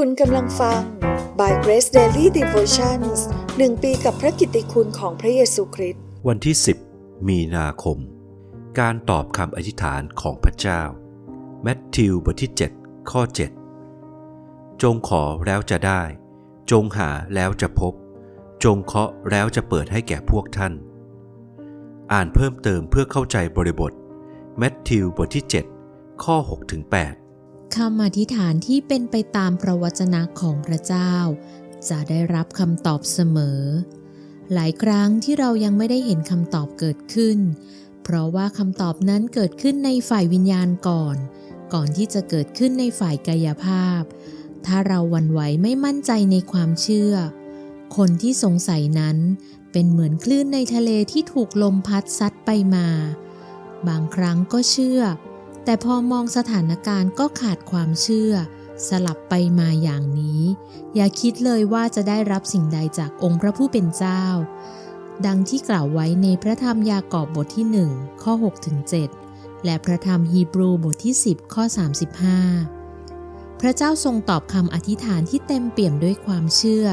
คุณกำลังฟัง By Grace Daily Devotions หนึ่งปีกับพระกิตติคุณของพระเยซูคริสต์ วันที่ 10 มีนาคม การตอบคำอธิษฐานของพระเจ้า แมทธิวบทที่ 7 ข้อ 7 จงขอแล้วจะได้ จงหาแล้วจะพบ จงเคาะแล้วจะเปิดให้แก่พวกท่าน อ่านเพิ่มเติมเพื่อเข้าใจบริบท แมทธิวบทที่ 7 ข้อ6ถึง8 คำอธิษฐานที่เป็นไปตามพระวจนะของพระเจ้า จะได้รับคำตอบเสมอ หลายครั้งที่เรายังไม่ได้เห็นคำตอบเกิดขึ้น เพราะว่าคำตอบนั้นเกิดขึ้นในฝ่ายวิญญาณก่อน ก่อนที่จะเกิดขึ้นในฝ่ายกายภาพ ถ้าเราหวันไหวไม่มั่นใจในความเชื่อ คนที่สงสัยนั้นเป็นเหมือนคลื่นในทะเลที่ถูกลมพัดซัดไปมา บางครั้งก็เชื่อ แต่พอมองสถานการณ์ก็ขาดความเชื่อ สลับไปมาอย่างนี้ อย่าคิดเลยว่าจะได้รับสิ่งใดจากองค์พระผู้เป็นเจ้า ดังที่กล่าวไว้ในพระธรรมยากอบบทที่ 1 ข้อ6ถึง7และพระธรรมฮีบรูบทที่ 10 ข้อ 35 พระเจ้าทรงตอบคำอธิษฐานที่เต็มเปี่ยมด้วยความเชื่อ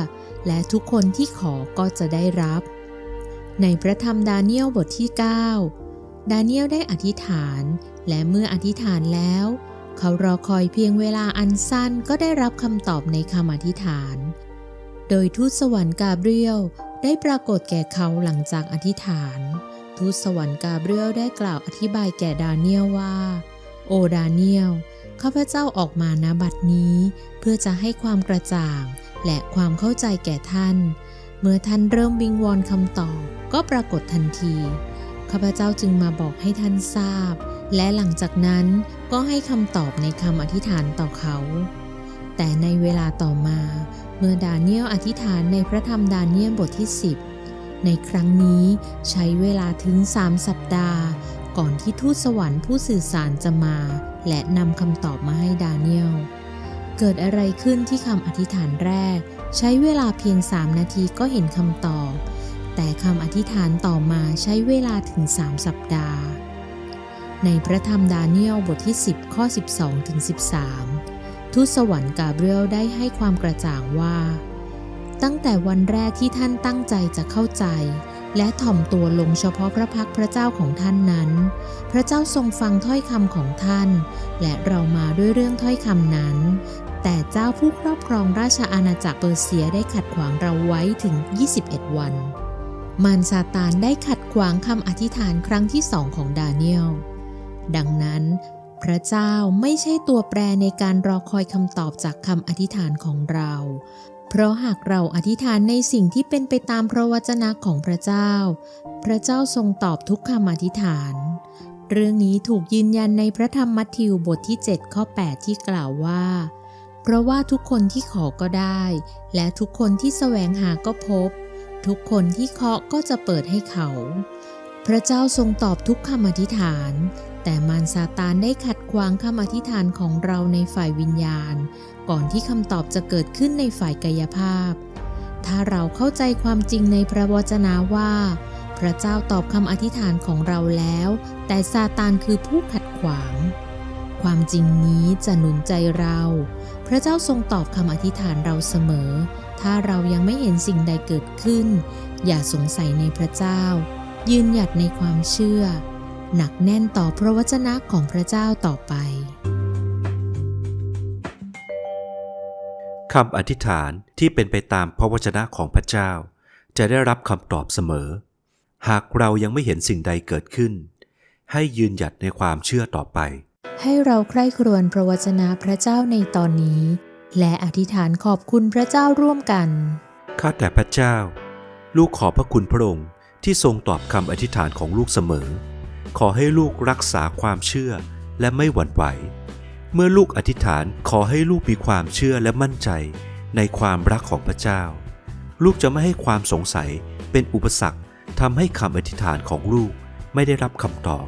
และทุกคนที่ขอก็จะได้รับ ในพระธรรมดาเนียลบทที่ 9 ดาเนียลได้อธิษฐาน และเมื่ออธิษฐานแล้ว เขารอคอยเพียงเวลาอันสั้นก็ได้รับคำตอบในคำอธิษฐาน โดยทูตสวรรค์กาเบรียลได้ปรากฏแก่เขาหลังจากอธิษฐาน ทูตสวรรค์กาเบรียลได้กล่าวอธิบายแก่ดาเนียลว่า โอดาเนียลข้าพเจ้าออกมาณบัดนี้ เพื่อจะให้ความกระจ่าง และความเข้าใจแก่ท่าน เมื่อท่านเริ่มวิงวอนคำตอบก็ปรากฏทันที ข้าพเจ้าจึงมาบอกให้ท่านทราบ และหลังจากนั้นก็ให้คำตอบในคำอธิษฐานต่อเขา แต่ในเวลาต่อมา เมื่อดาเนียลอธิษฐานในพระธรรมดาเนียลบทที่ 10 ในครั้งนี้ใช้เวลาถึง3สัปดาห์ ก่อนที่ทูตสวรรค์ผู้สื่อสารจะมา และนำคำตอบมาให้ดาเนียลเกิดอะไรขึ้นที่คำอธิษฐานแรก ใช้เวลาเพียง3นาทีก็เห็นคำตอบ แต่คำอธิษฐานต่อมาใช้เวลาถึง 3 สัปดาห์ ในพระธรรมดาเนียลบทที่ 10 ข้อ 12ถึง13 ทูตสวรรค์กาเบรียลได้ให้ความกระจ่างว่า ตั้งแต่วันแรกที่ท่านตั้งใจจะเข้าใจ และถ่อมตัวลงเฉพาะพระพักพระเจ้าของท่านนั้น พระเจ้าทรงฟังถ้อยคำของท่าน และเรามาด้วยเรื่องถ้อยคำนั้นแต่เจ้าผู้ครอบครองราชอาณาจักรเปอร์เซียได้ขัดขวางเราไว้ถึง 21 วัน มารซาตานได้ขัดขวางคำอธิษฐานครั้งที่สองของดาเนียล ดังนั้น พระเจ้าไม่ใช่ตัวแปรในการรอคอยคำตอบจากคำอธิษฐานของเรา เพราะหากเราอธิษฐานในสิ่งที่เป็นไปตามพระวจนะของพระเจ้า พระเจ้าทรงตอบทุกคำอธิษฐาน เรื่องนี้ถูกยืนยันในพระธรรมมัทธิวบทที่ 7 ข้อ 8 ที่กล่าวว่าเพราะว่าทุกคนที่ขอก็ได้ และทุกคนที่แสวงหาก็พบ ทุกคนที่เคาะก็จะเปิดให้เขา พระเจ้าทรงตอบทุกคำอธิษฐาน แต่มารซาตานได้ขัดขวางคำอธิษฐานของเราในฝ่ายวิญญาณ ก่อนที่คำตอบจะเกิดขึ้นในฝ่ายกายภาพ ถ้าเราเข้าใจความจริงในพระวจนะว่า พระเจ้าตอบคำอธิษฐานของเราแล้ว แต่ซาตานคือผู้ขัดขวาง ความจริงนี้จะหนุนใจเรา ระเจ้าทรงตอบคำอธิษฐานเราเสมอ ถ้าเรายังไม่เห็นสิ่งใดเกิดขึ้น อย่าสงสัยในพระเจ้า ยืนหยัดในความเชื่อ หนักแน่นต่อพระวจนะของพระเจ้าต่อไปคำอธิษฐานที่เป็นไปตามพระวจนะของพระเจ้า จะได้รับคำตอบเสมอ หากเรายังไม่เห็นสิ่งใดเกิดขึ้น ให้ยืนหยัดในความเชื่อต่อไป ให้เราใคร่ครวญพระวจนะพระเจ้าในตอนนี้ และอธิษฐานขอบคุณพระเจ้าร่วมกัน ข้าแต่พระเจ้า ลูกขอบพระคุณพระองค์ที่ทรงตอบคำอธิษฐานของลูกเสมอ ขอให้ลูกรักษาความเชื่อและไม่หวั่นไหว เมื่อลูกอธิษฐานขอให้ลูกมีความเชื่อและมั่นใจในความรักของพระเจ้า ลูกจะไม่ให้ความสงสัยเป็นอุปสรรคทำให้คำอธิษฐานของลูกไม่ได้รับคำตอบ